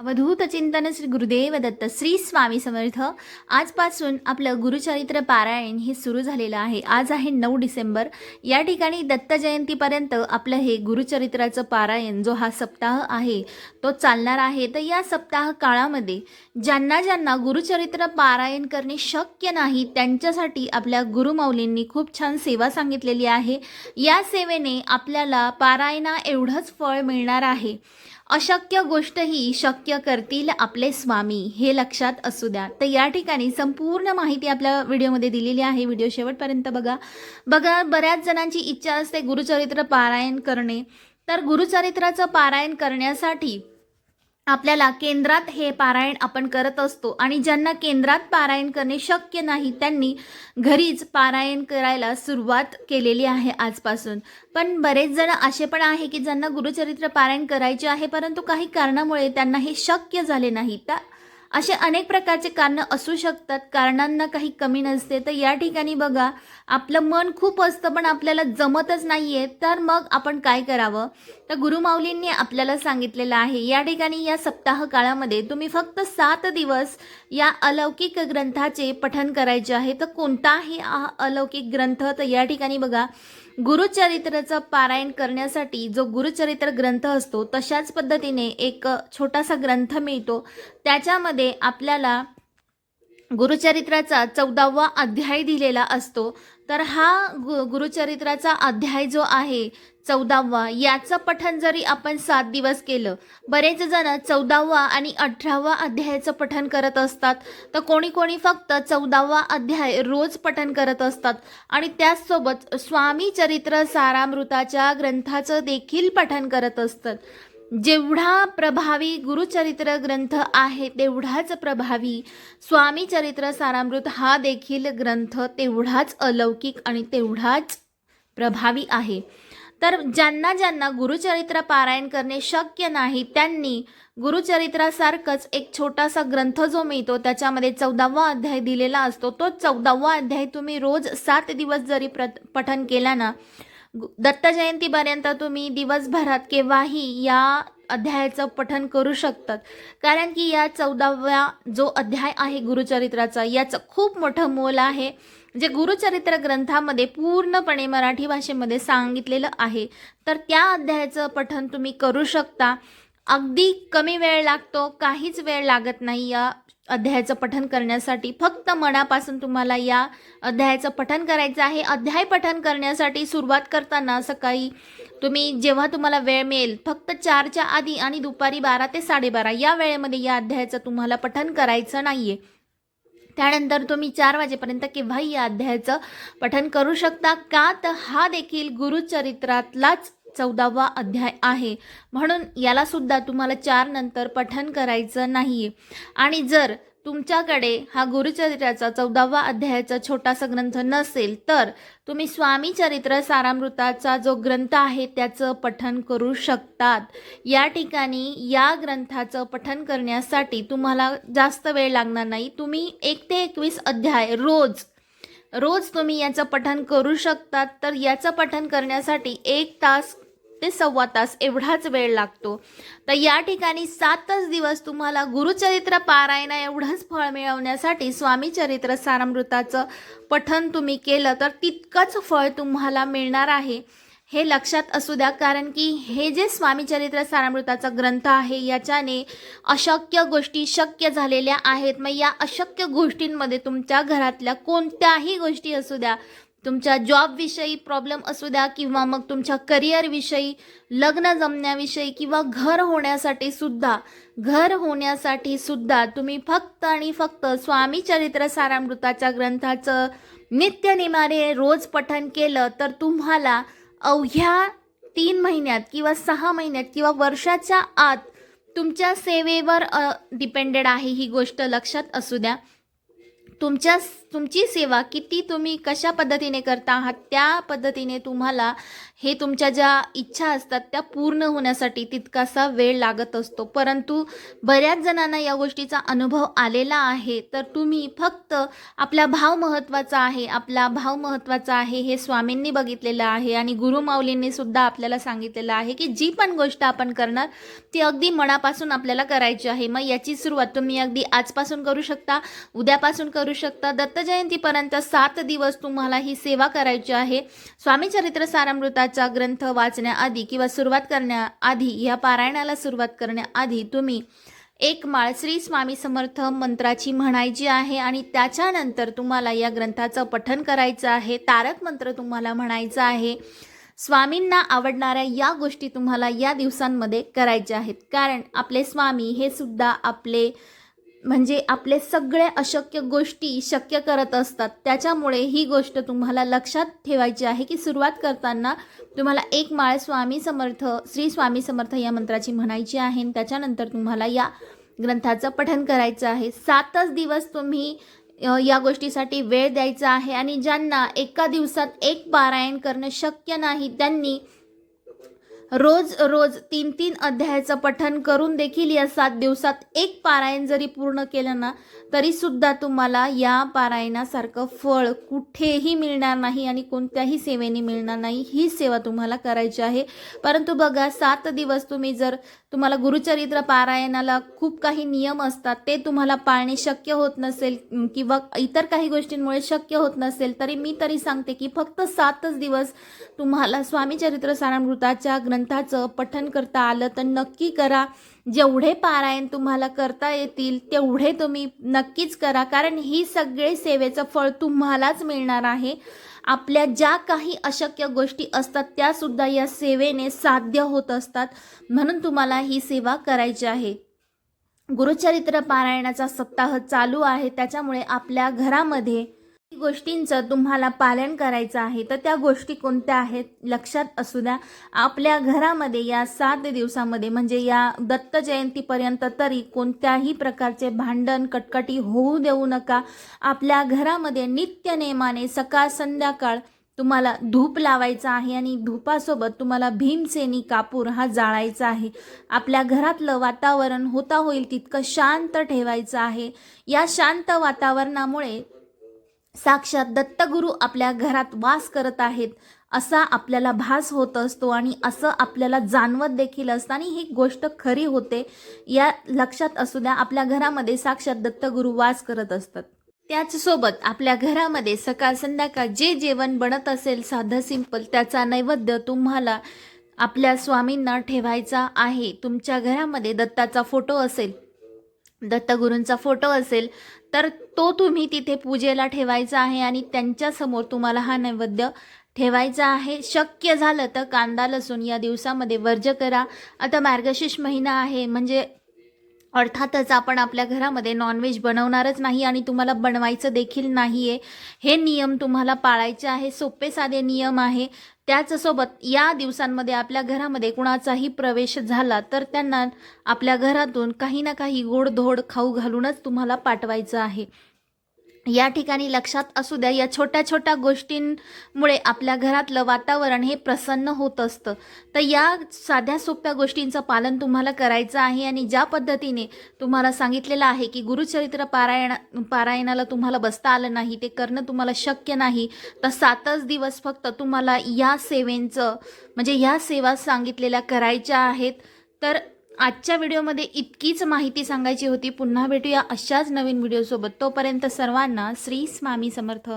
अवधूत चिंतन श्री गुरुदेव दत्त श्री स्वामी समर्थ. आजपासून आपलं गुरुचरित्र पारायण हे सुरू झालेलं आहे. आज आहे नऊ डिसेंबर. या ठिकाणी दत्त जयंतीपर्यंत आपलं हे गुरुचरित्राचं पारायण जो हा सप्ताह आहे तो चालणार आहे. तर या सप्ताह काळामध्ये ज्यांना ज्यांना गुरुचरित्र पारायण करणे शक्य नाही त्यांच्यासाठी आपल्या गुरुमौलींनी खूप छान सेवा सांगितलेली आहे. या सेवेने आपल्याला पारायणा एवढंच फळ मिळणार आहे. अशक्य गोष्टही शक्य करतील आपले स्वामी हे लक्षात असू द्या. तर या ठिकाणी संपूर्ण माहिती आपल्या व्हिडिओमध्ये दिलेली आहे. व्हिडिओ शेवटपर्यंत बघा. बघा बऱ्याच जणांची इच्छा असते गुरुचरित्र पारायण करणे. तर गुरुचरित्राचं पारायण करण्यासाठी आपल्याला केंद्रात हे पारायण आपण करत असतो आणि ज्यांना केंद्रात पारायण करणे शक्य नाही त्यांनी घरीच पारायण करायला सुरुवात केलेली आहे आजपासून. पण बरेच जण असे पण आहे की ज्यांना गुरुचरित्र पारायण करायचे आहे परंतु काही कारणामुळे त्यांना हे शक्य झाले नाही. तर असे अनेक प्रकारचे कारणं असू शकतात. कारणांना काही कमी नसते. तर या ठिकाणी बघा आपलं मन खूप असतं पण आपल्याला जमतच नाही आहे तर मग आपण काय करावं? तर गुरुमाऊलींनी आपल्याला सांगितलेलं आहे या ठिकाणी या सप्ताह काळामध्ये तुम्ही फक्त सात दिवस या अलौकिक ग्रंथाचे पठन करायचे आहे. तर कोणताही अलौकिक ग्रंथ तर या ठिकाणी बघा गुरुचरित्राचं पारायण करण्यासाठी जो गुरुचरित्र ग्रंथ असतो तशाच पद्धतीने एक छोटासा ग्रंथ मिळतो. त्याच्यामध्ये आपल्याला गुरुचरित्राचा चौदावा अध्याय दिलेला असतो. तर हा गु गुरुचरित्राचा अध्याय जो आहे चौदावा याचं पठन जरी आपण सात दिवस केलं बरेच जण चौदावा आणि अठरावा अध्यायाचं पठन करत असतात. तर कोणी कोणी फक्त चौदावा अध्याय रोज पठन करत असतात. आणि त्याचसोबत स्वामी चरित्र सारामृताच्या ग्रंथाचं देखील पठन करत असतात. जेवढा प्रभावी गुरुचरित्र ग्रंथ आहे तेवढाच प्रभावी स्वामी चरित्र सारामृत हा देखील ग्रंथ तेवढाच अलौकिक आणि तेवढाच प्रभावी आहे. तर ज्यांना ज्यांना गुरुचरित्र पारायण करणे शक्य नाही त्यांनी गुरुचरित्रासारखंच एक छोटासा ग्रंथ जो मिळतो त्याच्यामध्ये चौदावा अध्याय दिलेला असतो. तो चौदावा अध्याय तुम्ही रोज सात दिवस जरी प्र पठन केला ना दत्त जयंतीपर्यंत तुम्ही दिवसभरात केव्हाही या अध्यायाचं पठन करू शकतात. कारण की या चौदाव्या जो अध्याय आहे गुरुचरित्राचा याचं खूप मोठं मोल आहे. जे गुरुचरित्र ग्रंथामध्ये पूर्णपणे मराठी भाषेमध्ये सांगितलेलं आहे. तर त्या अध्यायाचं पठन तुम्ही करू शकता. अगदी कमी वेळ लागतो काहीच वेळ लागत नाही या अध्यायाचं पठन करण्यासाठी. फक्त मनापासून तुम्हाला या अध्यायाचं पठन करायचं आहे. अध्याय पठन करण्यासाठी सुरुवात करताना सकाळी तुम्ही जेव्हा तुम्हाला वेळ मिळेल फक्त चारच्या आधी आणि दुपारी बारा ते साडेबारा या वेळेमध्ये या अध्यायाचं तुम्हाला पठन करायचं नाही आहे त्यानंतर तुम्ही चार वाजेपर्यंत केव्हाही या अध्यायाचं पठन करू शकता. का तर हा देखील गुरुचरित्रातलाच चौदावा अध्याय आहे. म्हणून याला सुद्धा तुम्हाला चार नंतर पठन करायचं नाही आणि जर तुमच्याकडे हा गुरुचरित्राचा चौदावा अध्यायाचा छोटासा ग्रंथ नसेल तर तुम्ही स्वामी चरित्र सारामृताचा जो ग्रंथ आहे त्याचं पठन करू शकतात. या ठिकाणी या ग्रंथाचं पठन करण्यासाठी तुम्हाला जास्त वेळ लागणार नाही. तुम्ही एक ते एकवीस अध्याय रोज रोज तुम्ही याचं पठन करू शकतात. तर याचं पठन करण्यासाठी एक तास ते सव्वा तास एवढाच वेळ लागतो. तर या ठिकाणी सातच दिवस तुम्हाला गुरुचरित्र पारायणा एवढंच फळ मिळवण्यासाठी स्वामी चरित्र सारामृताचं पठन तुम्ही केलं तर तितकंच फळ तुम्हाला मिळणार आहे. हे लक्षात असू द्या कारण की हे जे स्वामी चरित्र सारामृताचा ग्रंथ आहे याच्याने अशक्य गोष्टी शक्य झालेल्या आहेत. मग या अशक्य गोष्टींमध्ये तुमच्या घरातल्या कोणत्याही गोष्टी असू द्या तुमच्या जॉबविषयी प्रॉब्लेम असू द्या किंवा मग तुमच्या करिअरविषयी लग्न जमण्याविषयी किंवा घर होण्यासाठी सुद्धा घर होण्यासाठी सुद्धा तुम्ही फक्त आणि फक्त स्वामी चरित्र सारामृताच्या ग्रंथाचं नित्यनिमाने रोज पठन केलं तर तुम्हाला अवघ्या तीन महिन्यात किंवा सहा महिन्यात किंवा वर्षाच्या आत तुमच्या सेवेवर डिपेंडेड आहे ही गोष्ट लक्षात असू द्या. तुमच्या तुमची सेवा किती तुम्ही कशा पद्धतीने करता आहात त्या पद्धतीने तुम्हाला हे तुमच्या ज्या इच्छा असतात त्या पूर्ण होण्यासाठी तितकासा वेळ लागत असतो. परंतु बऱ्याच जणांना या गोष्टीचा अनुभव आलेला आहे तर तुम्ही फक्त आपला भाव महत्त्वाचा आहे आपला भाव महत्त्वाचा आहे हे स्वामींनी बघितलेलं आहे आणि गुरुमाऊलींनी सुद्धा आपल्याला सांगितलेलं आहे की जी पण गोष्ट आपण करणार ती अगदी मनापासून आपल्याला करायची आहे. मग याची सुरुवात तुम्ही अगदी आजपासून करू शकता उद्यापासून करू शकता दत्त जयंतीपर्यंत सात दिवस तुम्हाला ही सेवा करायची आहे. स्वामी चरित्र सारामृताचा ग्रंथ वाचण्याआधी किंवा सुरुवात करण्याआधी या पारायणाला सुरुवात करण्याआधी तुम्ही एक माळ श्री स्वामी समर्थ मंत्राची म्हणायची आहे आणि त्याच्यानंतर तुम्हाला या ग्रंथाचं पठन करायचं आहे. तारक मंत्र तुम्हाला म्हणायचं आहे. स्वामींना आवडणाऱ्या या गोष्टी तुम्हाला या दिवसांमध्ये करायच्या आहेत. कारण आपले स्वामी हे सुद्धा आपले म्हणजे आपले सगळे अशक्य गोष्टी शक्य करत असतात. त्याच्यामुळे ही गोष्ट तुम्हाला लक्षात ठेवायची आहे की सुरुवात करताना तुम्हाला एक माळ स्वामी समर्थ श्री स्वामी समर्थ या मंत्राची म्हणायची आहे आणि त्याच्यानंतर तुम्हाला या ग्रंथाचं पठन करायचं आहे. सातच दिवस तुम्ही या गोष्टीसाठी वेळ द्यायचा आहे आणि ज्यांना एका दिवसात एक पारायण करणं शक्य नाही त्यांनी रोज रोज तीन तीन अध्यायाचं पठन करून देखील या सात दिवसात एक पारायण जरी पूर्ण केलं ना तरी सुद्धा तुम्हाला या पारायणासारखं फळ कुठेही मिळणार नाही आणि कोणत्याही सेवेने मिळणार नाही. ही सेवा तुम्हाला करायची आहे. परंतु बघा सात दिवस तुम्ही जर तुम्हाला गुरुचरित्र पारायणाला खूप काही नियम असतात ते तुम्हाला पाळणे शक्य होत नसेल किंवा इतर काही गोष्टींमुळे शक्य होत नसेल तरी मी तरी सांगते की फक्त सातच दिवस तुम्हाला स्वामी चरित्र सारामृताच्या ग्रंथाचं पठन करता आलं तर नक्की करा. जेवढे पारायण तुम्हाला करता येतील तेवढे तुम्ही नक्कीच करा. कारण ही सगळे सेवेचं फळ तुम्हालाच मिळणार आहे. आपल्या ज्या काही अशक्य गोष्टी असतात त्यासुद्धा या सेवेने साध्य होत असतात. म्हणून तुम्हाला ही सेवा करायची आहे. गुरुचरित्र पारायणाचा सप्ताह चालू आहे. त्याच्यामुळे आपल्या घरामध्ये गोष्टींचं तुम्हाला पालन करायचं आहे तर त्या गोष्टी कोणत्या आहेत? लक्षात असू द्या. आपल्या घरामध्ये या सात दिवसामध्ये म्हणजे या दत्त जयंतीपर्यंत तरी कोणत्याही प्रकारचे भांडण कटकटी होऊ देऊ नका. आपल्या घरामध्ये नित्यनेमाने सकाळ संध्याकाळ तुम्हाला धूप लावायचा आहे आणि धूपासोबत तुम्हाला भीमसेनी कापूर हा जाळायचा आहे. आपल्या घरातलं वातावरण होता होईल तितकं शांत ठेवायचं आहे. या शांत वातावरणामुळे साक्षात दत्तगुरू आपल्या घरात वास करत आहेत असा आपल्याला भास होत असतो आणि असं आपल्याला जाणवत देखील असतं. आणि ही गोष्ट खरी होते या लक्षात असू द्या आपल्या घरामध्ये साक्षात दत्तगुरू वास करत असतात. त्याचसोबत आपल्या घरामध्ये सकाळ संध्याकाळ जे जेवण बनत असेल साधं सिंपल त्याचा नैवेद्य तुम्हाला आपल्या स्वामींना ठेवायचा आहे. तुमच्या घरामध्ये दत्ताचा फोटो असेल दत्तगुरूंचा फोटो असेल तर तो तुम्ही तिथे पूजेला ठेवायचा आहे आणि त्यांच्यासमोर तुम्हाला हा नैवेद्य ठेवायचा आहे. शक्य झालं तर कांदा लसूण या दिवसामध्ये वर्ज करा. आता मार्गशीर्ष महिना आहे म्हणजे अर्थातच आपण आपल्या घरामध्ये नॉनव्हेज बनवणारच नाही आणि तुम्हाला बनवायचं देखील नाही आहे हे नियम तुम्हाला पाळायचे आहे सोपे साधे नियम आहे. त्याचसोबत या दिवसांमध्ये आपल्या घरामध्ये कुणाचाही प्रवेश झाला तर त्यांना आपल्या घरातून काही ना काही गोडधोड खाऊ घालूनच तुम्हाला पाठवायचं आहे. या ठिकाणी लक्षात असू द्या या छोट्या छोट्या गोष्टींमुळे आपल्या घरातलं वातावरण हे प्रसन्न होत असतं. तर या साध्या सोप्या गोष्टींचं पालन तुम्हाला करायचं आहे आणि ज्या पद्धतीने तुम्हाला सांगितलेलं आहे की गुरुचरित्र पारायण पारायणाला तुम्हाला बसता आलं नाही ते करणं तुम्हाला शक्य नाही तर सातच दिवस फक्त तुम्हाला या सेवेंचं म्हणजे ह्या सेवा सांगितलेल्या करायच्या आहेत. तर आजच्या व्हिडिओमध्ये इतकीच माहिती सांगायची होती. पुन्हा भेटूया अशाच नवीन व्हिडिओसोबत. तोपर्यंत सर्वांना श्री स्वामी समर्थ.